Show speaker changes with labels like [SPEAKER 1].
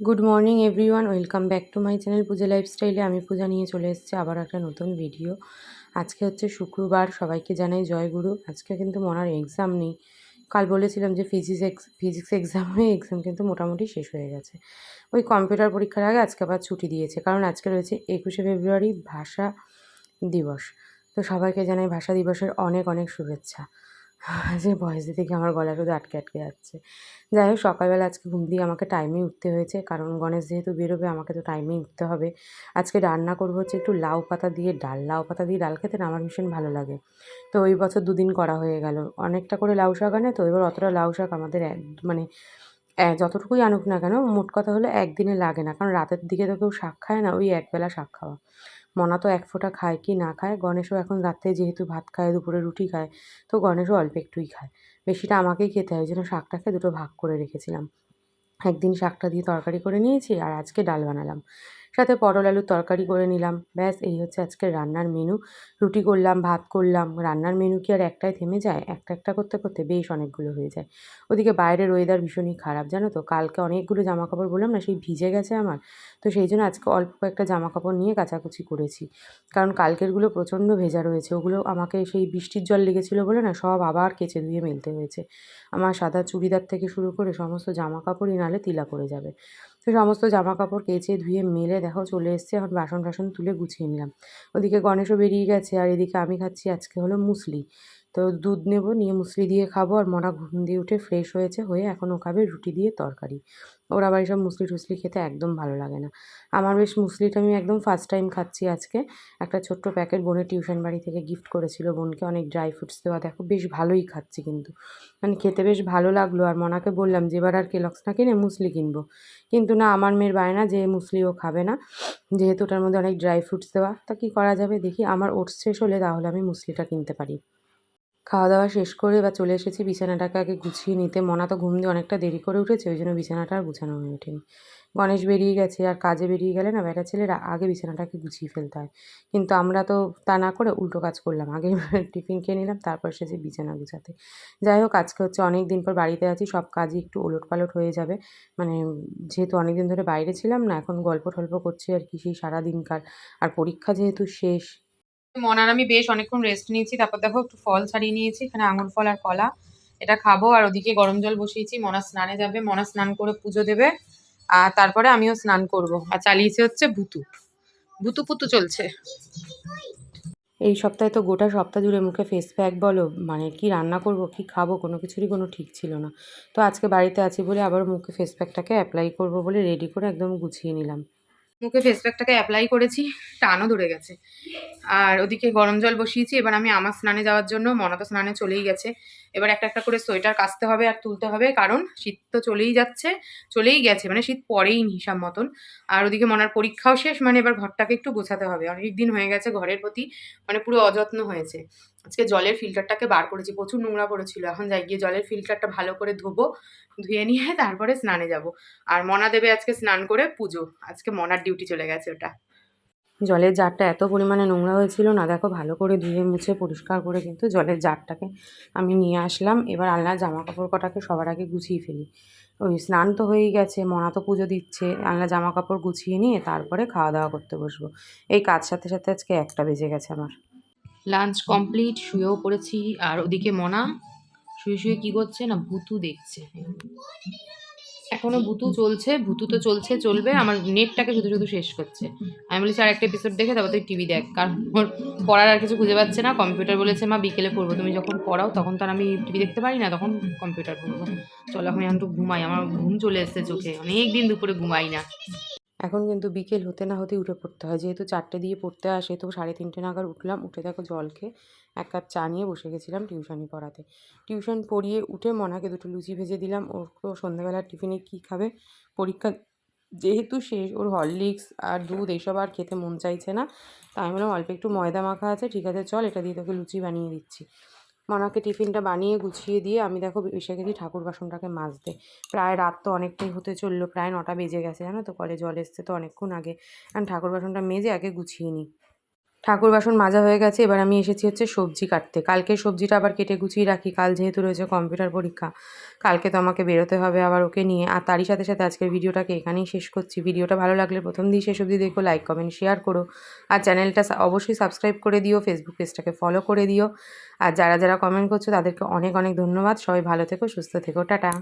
[SPEAKER 1] Good morning everyone welcome back to my channel Puja লাইফস্টাইলে আমি পূজা নিয়ে চলে এসেছি আবার একটা নতুন ভিডিও আজকে হচ্ছে শুক্রবার, সবাইকে জানাই জয়গুরু আজকে কিন্তু মনার এক্সাম নেই। কাল বলেছিলাম যে ফিজিক্স এক্স ফিজিক্স এক্সাম হয়ে এক্সাম কিন্তু মোটামুটি শেষ হয়ে গেছে। ওই কম্পিউটার পরীক্ষার আগে আজকে আবার ছুটি দিয়েছে। কারণ আজকে রয়েছে একুশে ফেব্রুয়ারি ভাষা দিবস। তো সবাইকে জানাই ভাষা দিবসের অনেক অনেক শুভেচ্ছা। যে ভয়েস দিতে গিয়ে আমার গলা শুধু আটকে আটকে যাচ্ছে। যাই হোক, সকালবেলা আজকে ঘুম দিয়ে আমাকে টাইমেই উঠতে হয়েছে, কারণ গণেশ যেহেতু বেরোবে, আমাকে তো টাইমেই উঠতে হবে। আজকে রান্না করব হচ্ছে একটু লাউ পাতা দিয়ে ডাল। লাউ পাতা দিয়ে ডাল খেতে না আমার ভীষণ ভালো লাগে। তো ওই বছর দুদিন করা হয়ে গেল। অনেকটা করে লাউ শাক আনে তো, এবার অতটা লাউ শাক আমাদের মানে যতটুকুই আনুক না কেন, মোট কথা হলো একদিনে লাগে না। কারণ রাতের দিকে তো কেউ শাক খায় না, ওই একবেলা শাক খাওয়া। মনা তো এক ফোঁটা খায় কি না খায়। গণেশও এখন রাত্রে যেহেতু ভাত খায়, দুপুরে রুটি খায়, তো গণেশও অল্প একটুই খায়। বেশিটা আমাকেই খেতে হয়, ওই জন্য শাকটাকে দুটো ভাগ করে রেখেছিলাম। একদিন শাকটা দিয়ে তরকারি করে নিয়েছি আর আজকে ডাল বানালাম। সাথে পটল আলুর তরকারি করে নিলাম। ব্যাস, এই হচ্ছে আজকের রান্নার মেনু রুটি করলাম, ভাত করলাম। রান্নার মেনু কি আর একটাই থেমে যায়? একটা একটা করতে করতে বেশ অনেকগুলো হয়ে যায়। ওদিকে বাইরের ওয়েদার ভীষণই খারাপ, জানো তো? কালকে অনেকগুলো জামা কাপড় বললাম না, সেই ভিজে গেছে আমার। তো সেই জন্য আজকে অল্প কয়েকটা জামা কাপড় নিয়ে কাচাকুচি করেছি। কারণ কালকেরগুলো প্রচণ্ড ভেজা রয়েছে। ওগুলো আমাকে সেই বৃষ্টির জল লেগেছিলো বলে না, সব আবার কেচে ধুয়ে মেলতে হয়েছে। আমার সাদা চুড়িদার থেকে শুরু করে সমস্ত জামা কাপড়ই নালে তিলা পড়ে যাবে। তো সমস্ত জামা কাপড় কেচে ধুয়ে মেলে দেখো চলে এসছে, এখন বাসন টাসন তুলে গুছিয়ে নিলাম। ওদিকে গণেশও বেরিয়ে গেছে, আর এদিকে আমি খাচ্ছি আজকে হলো মুসলি। তো দুধ নেব, নিয়ে মুসলি দিয়ে খাব, আর মরা ঘুম দিয়ে উঠে ফ্রেশ হয়েছে, হয়ে এখন ও খাবে রুটি দিয়ে তরকারি। ওর আবার সব মুসলি টুসলি খেতে একদম ভালো লাগে না। আমার বেশ মুসলিটা আমি একদম ফার্স্ট টাইম খাচ্ছি আজকে। একটা ছোট্ট প্যাকেট বোনের টিউশন বাড়ি থেকে গিফট করেছিল বোনকে, অনেক ড্রাই ফ্রুটস দেওয়া। দেখো বেশ ভালোই খাচ্ছি কিন্তু। মানে খেতে বেশ ভালো লাগল আর মনাকে বললাম যে এবার আর কেলক্স না কিনে মুসলি কিনবো। কিন্তু না, আমার মেয়ের বায়না যে মুসলি ও খাবে না। যেহেতু ওটার মধ্যে অনেক ড্রাই ফ্রুটস দেওয়া, তা কী করা যাবে? দেখি আমার ওটস শেষ হলে তাহলে আমি মুসলিটা কিনতে পারি। খাওয়া দাওয়া শেষ করে বা চলে এসেছি, বিছানাটাকে আগে গুছিয়ে নিতে। মনা তো ঘুম দিয়ে অনেকটা দেরি করে উঠেছে, ওই জন্য বিছানাটা আর গুছানো হয়ে ওঠেনি। গণেশ বেরিয়ে গেছে, আর কাজে বেরিয়ে গেলে না বেটা ছেলেরা আগে বিছানাটাকে গুছিয়ে ফেলতে হয়। কিন্তু আমরা তো তা না করে উল্টো কাজ করলাম, আগে টিফিন খেয়ে নিলাম, তারপর এসেছি বিছানা গুছাতে। যাই হোক, আজকে হচ্ছে অনেক দিন পর বাড়িতে আছি, সব কাজই একটু ওলট পালট হয়ে যাবে। মানে যেহেতু অনেক দিন ধরে বাইরে ছিলাম না, এখন গল্প টল্প করছি আর কি সেই সারাদিনকার। আর পরীক্ষা যেহেতু শেষ মনার আমি বেশ অনেকক্ষণ রেস্ট নিয়েছি, তারপর দেখো একটু ফল ছাড়িয়ে নিয়েছি, এখানে আঙুর ফল আর কলা। এটা খাব, আর ওদিকে গরম জল বসিয়েছি, মনা স্নানে যাবে, মনা স্নান করে পুজো দেবে, আর তারপরে আমিও স্নান করব। আর চালিয়েছে হচ্ছে ভুতু ভুতু পুতু চলছে। এই সপ্তাহে তো গোটা সপ্তাহ জুড়ে মুখে ফেস প্যাক বলো মানে কি রান্না করব, কি খাব, কোনো কিছুরই কোনো ঠিক ছিল না। তো আজকে বাড়িতে আছি বলে আবার মুখে ফেস প্যাকটাকে অ্যাপ্লাই করব বলে রেডি করে একদম গুছিয়ে নিলাম। মুখে ফেস প্যাকটাকে অ্যাপ্লাই করেছি, টানও ধরে গেছে। আর ওদিকে গরম জল বসিয়েছি, এবার আমি আমার স্নানে যাওয়ার জন্য মনা তো স্নানে চলেই গেছে। এবার একটা একটা করে সোয়েটার কাচতে হবে আর তুলতে হবে, কারণ শীত তো চলেই যাচ্ছে, চলেই গেছে মানে শীত পরেই হিসাব মতন। আর ওদিকে মনার পরীক্ষাও শেষ মানে এবার ঘরটাকে একটু গোছাতে হবে। অনেক দিন হয়ে গেছে ঘরের প্রতি মানে পুরো অযত্ন হয়েছে। আজকে জলের ফিল্টারটাকে বার করেছি, প্রচুর নোংরা পড়েছিল। এখন যাই, গিয়ে জলের ফিল্টারটা ভালো করে ধোবো, ধুয়ে নিয়ে তারপরে স্নানে যাব। আর মনা দেবে আজকে স্নান করে পুজো। আজকে মনার ডিউটি চলে গেছে ওটা। জলের জারটা এত পরিমাণে নোংরা হয়েছিল না, দেখো ভালো করে ধুয়ে মুছে পরিষ্কার করে কিন্তু জলের জারটাকে আমি নিয়ে আসলাম। এবার আলনার জামা কাপড় কটাকে সবার আগে গুছিয়ে ফেলি। ওই স্নান তো হয়েই গেছে, মনা তো পুজো দিচ্ছে আলনা জামা কাপড় গুছিয়ে নিয়ে তারপরে খাওয়া দাওয়া করতে বসবো। এই কাজ সাথে সাথে আজকে একটা বেজে গেছে আমার। লাঞ্চ কমপ্লিট শুয়েও পড়েছি। আর ওদিকে মনা শুয়ে শুয়ে কি করছে না, ভুতু দেখছে। এখনও ভুতু চলছে, ভুতু তো চলছে, চলবে। আমার নেটটাকে শুধু শুধু শেষ করছে। আমি বলেছি আর একটা এপিসোড দেখে তারপর তুই টিভি দেখ। কারণ ওর পড়ার আর কিছু খুঁজে পাচ্ছে না। কম্পিউটার বলেছে, মা, বিকেলে পড়ব। তুমি যখন পড়াও, তখন তো আর আমি টিভি দেখতে পারি না, তখন কম্পিউটার পড়ব। চলো, এখন একটু ঘুমাই। আমার ঘুম চলে এসছে চোখে। অনেক দিন দুপুরে ঘুমাই না। এখন কিন্তু বিকেল হতে না হতেই উঠে পড়তে হয়। যেহেতু চারটে দিয়ে পড়তে আসে তো সাড়ে তিনটে নাগাদ উঠলাম। উঠে দেখো জল খেয়ে এক কাপ চা নিয়ে বসে গেছিলাম টিউশনি পড়াতে। টিউশন পড়িয়ে উঠে মনাকে দুটো লুচি ভেজে দিলাম। ওর সন্ধ্যাবেলার টিফিনে কী খাবে? পরীক্ষা যেহেতু শেষ, ওর হরলিক্স আর দুধ এইসব আর খেতে মন চাইছে না। তাই আমি বললাম, অল্প একটু ময়দা মাখা আছে, ঠিক আছে, চল, এটা দিয়ে তোকে লুচি বানিয়ে দিচ্ছি। মনাকে টিফিনটা বানিয়ে গুছিয়ে দিয়ে আমি দেখো এসে গেছি ঠাকুর বাসনটাকে মাজতে। প্রায় রাত তো অনেকটাই হতে চলল, প্রায় নটা বেজে গেছে, জানো তো? কলে জল এসছে তো অনেকক্ষণ আগে। আমি ঠাকুর বাসনটা মেজে আগে গুছিয়ে নিই। ঠাকুর বাসন মাজা হয়ে গেছে, এবার আমি এসেছি হচ্ছে সবজি কাটতে। কালকে সবজিটা আবার কেটে গুছিয়ে রাখি, কাল যেহেতু রয়েছে কম্পিউটার পরীক্ষা। কালকে তো আমাকে বেরোতে হবে আবার ওকে নিয়ে। আর তারই সাথে সাথে আজকের ভিডিওটাকে এখানেই শেষ করছি। ভিডিওটা ভালো লাগলে প্রথম দিয়ে শেষ অবধি দেখো লাইক কমেন্ট শেয়ার করো। আর চ্যানেলটা অবশ্যই সাবস্ক্রাইব করে দিও ফেসবুক পেজটাকে ফলো করে দিও। আর যারা যারা কমেন্ট করছ, তাদেরকে অনেক অনেক ধন্যবাদ। সবাই ভালো থেকো, সুস্থ থেকো, টাটা।